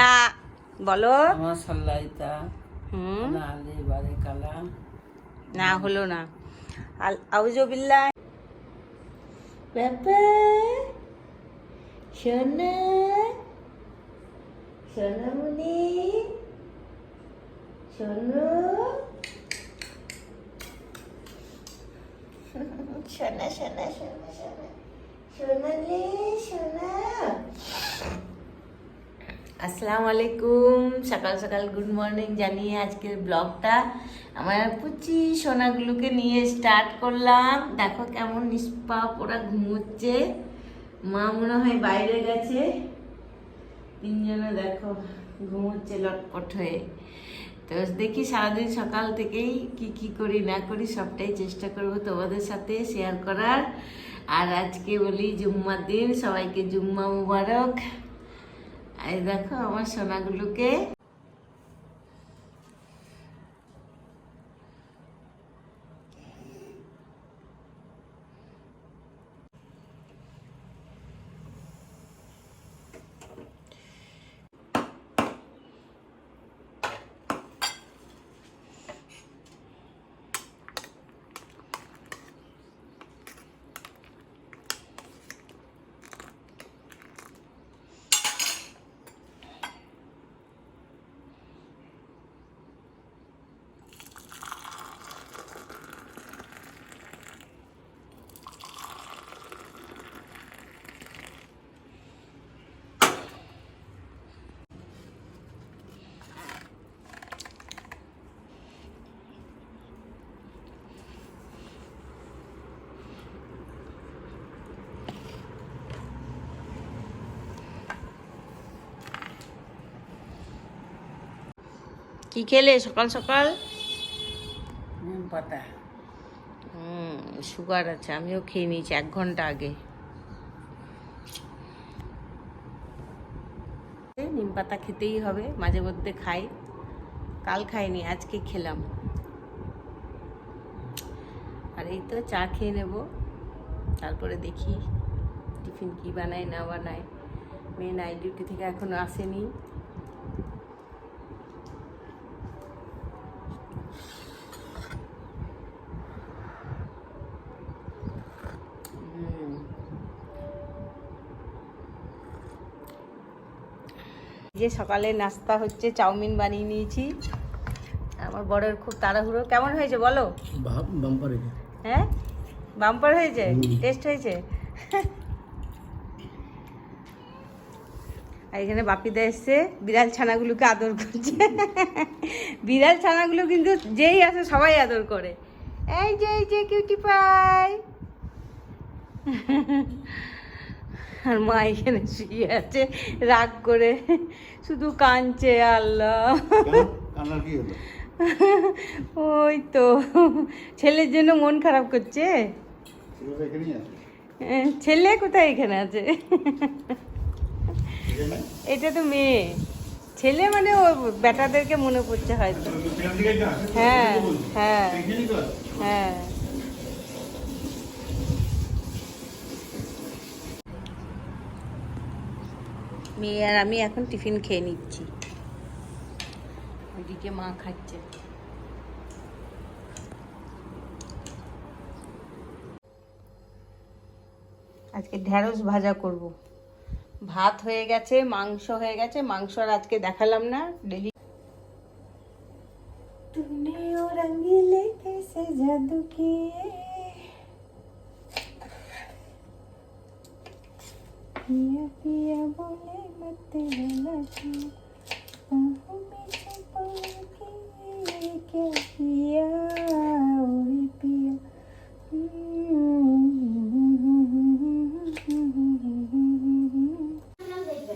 না বলো। না হলো না। আউজবিল্লা বাবা সোনা সোনামণি সোনু সোনা সোনা সোনা সোনা আসসালামু আলাইকুম সকাল সকাল গুড মর্নিং জানিয়ে আজকের ব্লগটা আমার পুচি সোনাগুলোকে নিয়ে স্টার্ট করলাম। দেখো কেমন নিষ্পাপ ওরা ঘুমোচ্ছে। মা মনে হয় বাইরে গেছে। তিনজনে দেখো ঘুমোচ্ছে লটপট হয়ে। তো দেখি সারাদিন সকাল থেকেই কি কি করি, না করি, সবটাই চেষ্টা করব তোমাদের সাথে শেয়ার করার। আর আজকে বলি জুম্মার দিন, সবাইকে জুম্মা মুবারক। আর দেখো আমার সোনাগুলোকে। কি খেলে সকাল সকাল? নিম পাতা। হুম সুগার আছে আমিও খেয়ে নিয়েছি এক ঘণ্টা আগে। নিম পাতা খেতেই হবে মাঝে মধ্যে খাই। কাল খাইনি আজকে খেলাম। আর এই তো চা খেয়ে নেব তারপরে দেখি টিফিন কি বানায় না বানায়। মেয়ে নাইট ডিউটি থেকে এখনও আসেনি হুম। যে সকালে নাস্তা হচ্ছে চাউমিন বানিয়ে নিয়েছি। আমার বড়ের খুব তাড়াহুড়ো। কেমন হয়েছে বলো? বাম্পারে হ্যাঁ? বাম্পার হয়েছে? টেস্ট হয়েছে? আর এখানে বাপিদা এসছে বিড়াল ছানাগুলোকে আদর করছে। বিড়াল ছানাগুলো কিন্তু যেই আসে সবাই আদর করে। এই যে এই যে কিউটি পাই আর মা এখানে শুয়ে আছে। রাগ করে শুধু কাঁদছে আল্লাহ। ওই তো ছেলের জন্য মন খারাপ করছে? ছেলে কোথায় এখানে আছে? এটা তো মেয়ে। ছেলে মানে ও বেটাদেরকে মনে পড়ছে হয়তো। হ্যাঁ হ্যাঁ। হ্যাঁ। মেয়ে আর আমি এখন টিফিন খেয়ে নিচ্ছি। ওইদিকে মা খাচ্ছে। আজকে ঢ্যাঁড়স ভাজা করব। ভাত হয়ে গেছে মাংস হয়ে গেছে মাংস আর আজকে দেখালাম না ডেলি তুমনে ও রঙিলে কেসে জাদু কিয়ে পিয়া পিয়া বলে মতে লাগি। পিয়া ওরে পিয়া।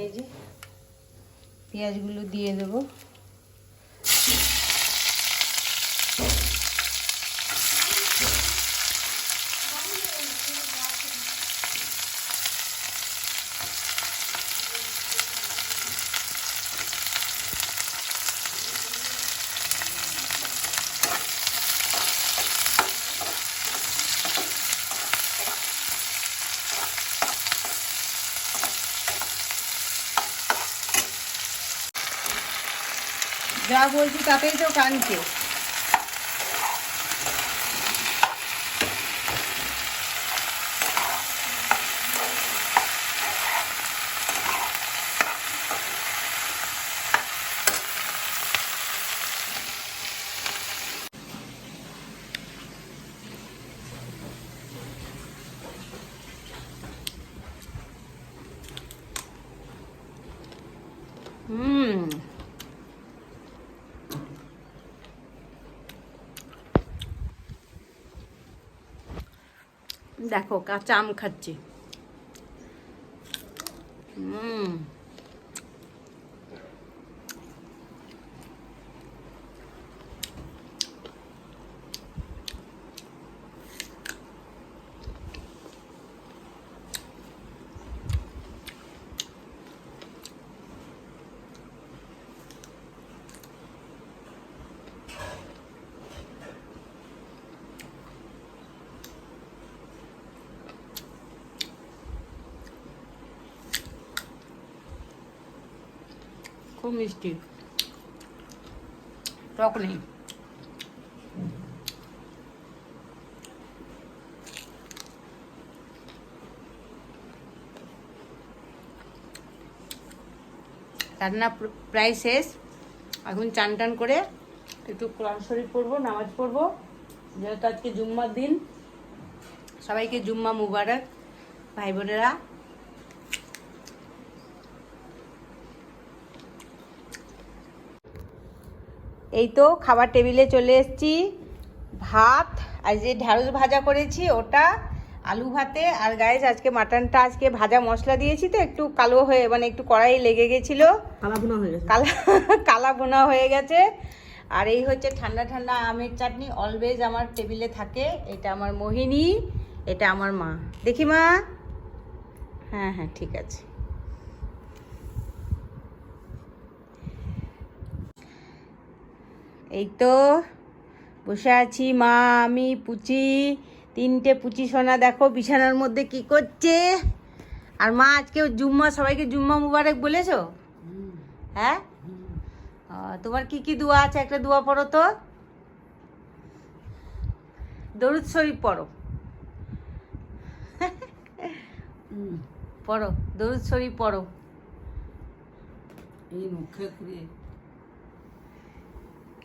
এই যে পেঁয়াজগুলো দিয়ে দেবো। যা বলছি তাতেই তো কানছে হুম দেখো কাঁচা আম খাচ্ছি। হুম। খুব মিষ্টি। টক নেই। রান্না প্রায় শেষ। এখন চান টান করে একটু কোরআন শরীফ পড়ব, নামাজ পড়ব। যেহেতু আজকে জুম্মার দিন, সবাইকে জুম্মা মুবারক, ভাই বোনেরা। এই তো খাবার টেবিলে চলে এসেছি। ভাত আর যে ঢ্যাঁড়স ভাজা করেছি ওটা আলু ভাতে আর গাইস আজকে মাটনটা আজকে ভাজা মশলা দিয়েছি তো একটু কালো হয়ে মানে একটু কড়াই লেগে গেছিল। কালা ভুনা হয়ে গেছে। কালা কালা বোনা হয়ে গেছে। আর এই হচ্ছে ঠান্ডা ঠান্ডা আমের চাটনি অলওয়েজ আমার টেবিলে থাকে। এটা আমার মোহিনী এটা আমার মা। দেখি মা? হ্যাঁ হ্যাঁ ঠিক আছে। এই তো বসে আছি মা আমি পুচি তিনটে পুচি সোনা দেখো বিছানার মধ্যে কি করছে। আর মা আজকে জুম্মা সবাইকে জুম্মা মুবারক বলেছ? হ্যাঁ? তোমার কি কি দোয়া আছে? একটা দোয়া পড়ো তো। দরুদ শরীফ পড়ো। পড়ো দরুদ শরীফ পড়ো। এই মুখে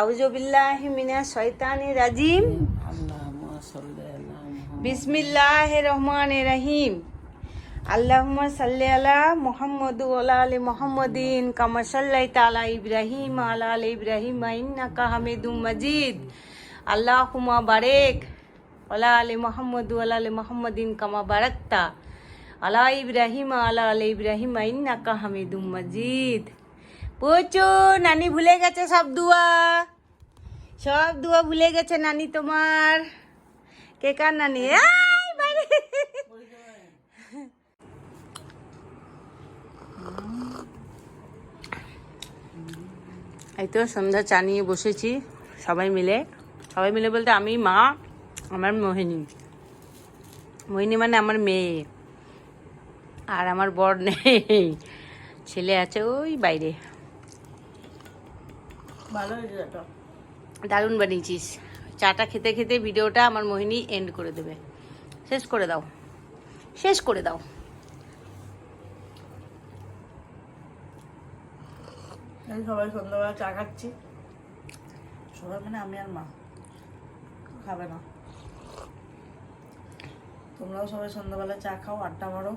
আউজবিল্লাহ মিনা শয়তানি রাজিম। আল্লাহ রহমান রহিম। আল্লাহমা সাল্লি আলা মোহাম্মদ ওলা আলি মোহাম্মদিন কামা সাল্লাই তালা ইব্রাহিম আলা ইব্রাহিম ইন্না কাহামিদু মজিদ। আল্লাহ কুমা বারেক ওলা আলি মোহাম্মদ ওলা আলা ইব্রাহিম আলা আল ইব্রাহিম ইন্না কাহামিদু মজিদ। পোচো নানি ভুলে গেছে সব দুয়া। সব দুয়া ভুলে গেছে নানি তোমার। কে কার নানি? এই তো সন্ধ্যা চা নিয়ে বসেছি সবাই মিলে। সবাই মিলে বলতে আমি, মা, আমার মোহিনী। মোহিনী মানে আমার মেয়ে। আর আমার বর নেই। ছেলে আছে ওই বাইরে। ভালো হয়েছে এটা। দারুণ বানিয়েছিস। চাটা খেতে খেতে ভিডিওটা আমার মোহিনী এন্ড করে দেবে। শেষ করে দাও। শেষ করে দাও। এই সবাই সন্ধ্যাবেলা চা খাচ্ছি। সবাই মানে আমি আর মা। খাবে না। তোমরাও সবাই সন্ধ্যাবেলা চা খাও আড্ডা মারো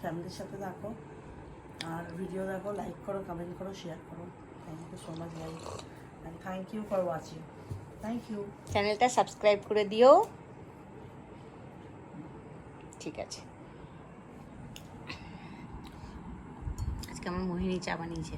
ফ্যামিলির সাথে থাকো। আর ভিডিও দেখো লাইক করো কমেন্ট করো শেয়ার করো। thank you so much like and thank you for watching thank you চ্যানেলটা সাবস্ক্রাইব করে দিও ঠিক আছে আজকে আমার মোহিনী চা বানিয়েছে